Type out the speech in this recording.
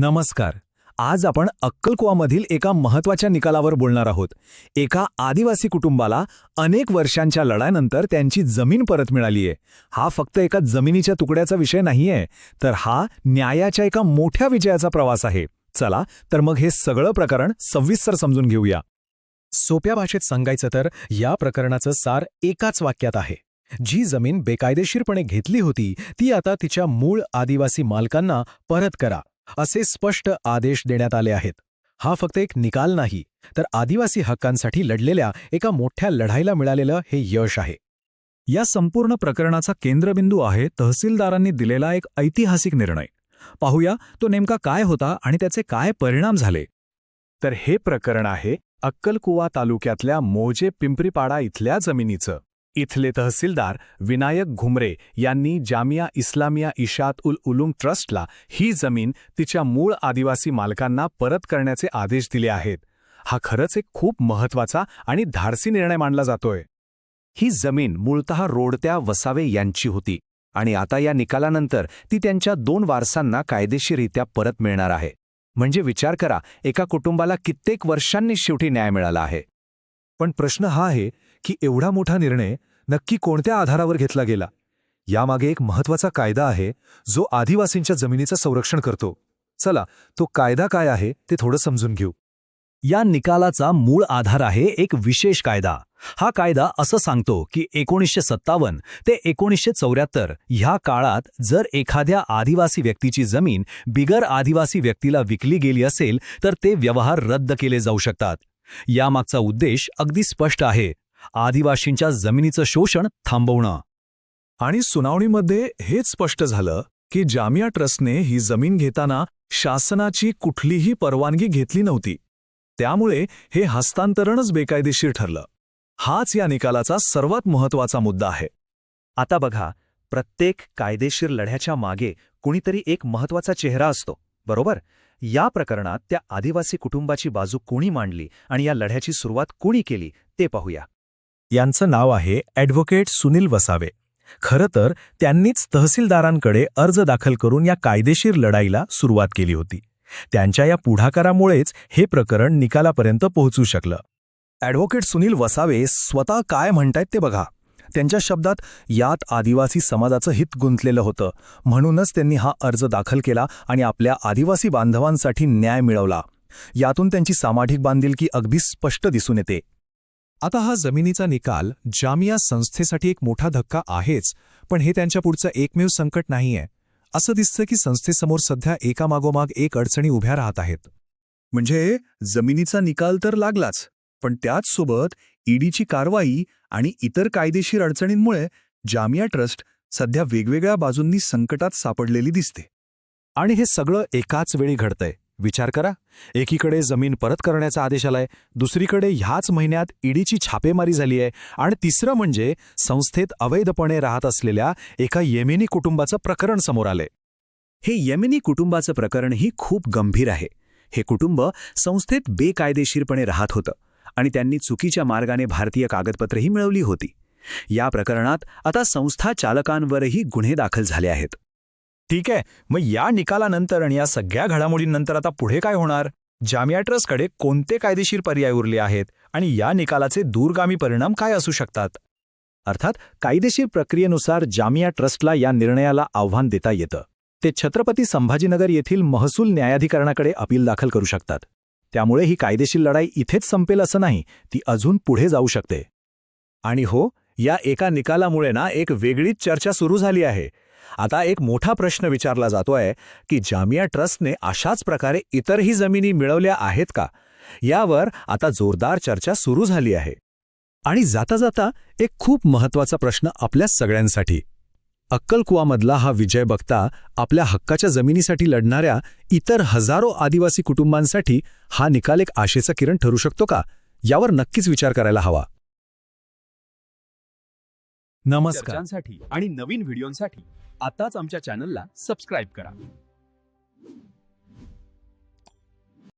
नमस्कार. आज आपण अक्कलकुवामधील एका महत्त्वाच्या निकालावर बोलणार आहोत. एका आदिवासी कुटुंबाला अनेक वर्षांच्या लढाईनंतर त्यांची जमीन परत मिळाली आहे हा फक्त एका जमिनीच्या तुकड्याचा विषय नाहीये तर हा न्यायाच्या एका मोठ्या विजयाचा प्रवास आहे. चला तर मग हे सगळं प्रकरण सविस्तर समजून घेऊया. सोप्या भाषेत सांगायचं तर या प्रकरणाचं सार एकाच वाक्यात आहे. जी जमीन बेकायदेशीरपणे घेतली होती ती आता तिच्या मूळ आदिवासी मालकांना परत करा. असे स्पष्ट आदेश देण्यात आले आहेत. हा फक्त एक निकाल नाही तर आदिवासी हक्कांसाठी लढलेल्या एका मोठ्या लढाईला मिळालेलं हे यश आहे. या संपूर्ण प्रकरणाचा केंद्रबिंदू आहे तहसीलदारांनी दिलेला एक ऐतिहासिक निर्णय. पाहूया तो नेमका काय होता आणि त्याचे काय परिणाम झाले. तर हे प्रकरण आहे अक्कलकुवा तालुक्यातल्या मोजे पिंपरीपाडा इथल्या जमिनीचं. इथले तहसीलदार विनायक घुमरे यांनी जामिया इस्लामिया इशात उल उलूम ट्रस्टला ही जमीन तिच्या मूळ आदिवासी मालकांना परत करण्याचे आदेश दिले आहेत. हा खरंच एक खूप महत्त्वाचा आणि धाडसी निर्णय मानला जातोय. ही जमीन मूळतः रोडत्या वसावे यांची होती आणि आता या निकालानंतर ती त्यांच्या दोन वारसांना कायदेशीररित्या परत मिळणार आहे. म्हणजे विचार करा एका कुटुंबाला कित्येक वर्षांनी शेवटी न्याय मिळाला आहे. पण प्रश्न हा आहे की एवढा मोठा निर्णय नक्की कोणत्या आधारावर घेतला गेला? यामागे एक महत्त्वाचा कायदा आहे जो आदिवासींच्या जमिनीचं संरक्षण करतो. चला तो कायदा काय आहे ते थोडं समजून घेऊ. या निकालाचा मूळ आधार आहे एक विशेष कायदा. हा कायदा असं सांगतो की एकोणीसशे सत्तावन्न ते एकोणीसशे चौऱ्याहत्तर ह्या काळात जर एखाद्या आदिवासी व्यक्तीची जमीन बिगर आदिवासी व्यक्तीला विकली गेली असेल तर ते व्यवहार रद्द केले जाऊ शकतात. यामागचा उद्देश अगदी स्पष्ट आहे. आदिवासींच्या जमिनीचं शोषण थांबवणं. आणि सुनावणीमध्ये हेच स्पष्ट झालं की जामिया ट्रस्टने ही जमीन घेताना शासनाची कुठलीही परवानगी घेतली नव्हती. त्यामुळे हे हस्तांतरणच बेकायदेशीर ठरलं. हाच या निकालाचा सर्वात महत्त्वाचा मुद्दा आहे. आता बघा प्रत्येक कायदेशीर लढ्याच्या मागे कुणीतरी एक महत्त्वाचा चेहरा असतो बरोबर? या प्रकरणात त्या आदिवासी कुटुंबाची बाजू कोणी मांडली आणि या लढ्याची सुरुवात कोणी केली ते पाहूया. यांचं नाव आहे ॲडव्होकेट सुनील वसावे. खरं तर त्यांनीच तहसीलदारांकडे अर्ज दाखल करून या कायदेशीर लढाईला सुरुवात केली होती. त्यांच्या या पुढाकारामुळेच हे प्रकरण निकालापर्यंत पोहोचू शकलं. ॲडव्होकेट सुनील वसावे स्वतः काय म्हणतायत ते बघा. त्यांच्या शब्दात यात आदिवासी समाजाचं हित गुंतलेलं होतं. म्हणूनच त्यांनी हा अर्ज दाखल केला आणि आपल्या आदिवासी बांधवांसाठी न्याय मिळवला. यातून त्यांची सामाजिक बांधिलकी अगदी स्पष्ट दिसून येते. आता हा जमिनीचा निकाल जामिया संस्थेसाठी एक मोठा धक्का आहेच पण हे त्यांच्या पुढचं एकमेव संकट नाहीये. असं दिसतं की संस्थेसमोर सध्या एकामागोमाग एक अडचणी उभ्या राहत आहेत. म्हणजे जमिनीचा निकाल तर लागलाच पण त्याचसोबत ईडीची कारवाई आणि इतर कायदेशीर अडचणींमुळे जामिया ट्रस्ट सध्या वेगवेगळ्या बाजूंनी संकटात सापडलेली दिसते. आणि हे सगळं एकाच वेळी घडतंय. विचार करा. एकीकडे जमीन परत करण्याचा आदेश आलाय दुसरीकडे ह्याच महिन्यात ईडीची छापेमारी झाली आहे आणि तिसरं म्हणजे संस्थेत अवैधपणे राहत असलेल्या एका येमिनी कुटुंबाचं प्रकरण समोर आलंय. हे येमिनी कुटुंबाचं प्रकरणही खूप गंभीर आहे. हे कुटुंब संस्थेत बेकायदेशीरपणे राहत होतं आणि त्यांनी चुकीच्या मार्गाने भारतीय कागदपत्रेही मिळवली होती. या प्रकरणात आता संस्था चालकांवरही गुन्हे दाखल झाले आहेत. ठीक आहे मग या निकालानंतर आणि या सगळ्या घडामोडींनंतर आता पुढे काय होणार? जामिया ट्रस्टकडे कोणते कायदेशीर पर्याय उरले आहेत आणि या निकालाचे दूरगामी परिणाम काय असू शकतात? अर्थात कायदेशीर प्रक्रियेनुसार जामिया ट्रस्टला या निर्णयाला आव्हान देता येतं. ते छत्रपती संभाजीनगर येथील महसूल न्यायाधिकरणाकडे अपील दाखल करू शकतात. त्यामुळे ही कायदेशीर लढाई इथेच संपेल असं नाही ती अजून पुढे जाऊ शकते. आणि हो या एका निकालामुळे ना एक वेगळीच चर्चा सुरू झाली आहे. आता एक मोठा प्रश्न विचारला जातोय की जामिया ट्रस्टने अशाच प्रकारे इतरही जमिनी मिळवल्या आहेत का? यावर आता जोरदार चर्चा सुरू झाली आहे. आणि जाता जाता एक खूप महत्त्वाचा प्रश्न आपल्या सगळ्यांसाठी. अक्कलकुवामधला हा विजय बघता आपल्या हक्काच्या जमिनीसाठी लढणाऱ्या इतर हजारो आदिवासी कुटुंबांसाठी हा निकाल एक आशेचा किरण ठरू शकतो का? यावर नक्कीच विचार करायला हवा. नमस्कार. आणि नवीन व्हिडिओंसाठी आताच आमच्या चॅनलला सबस्क्राईब करा.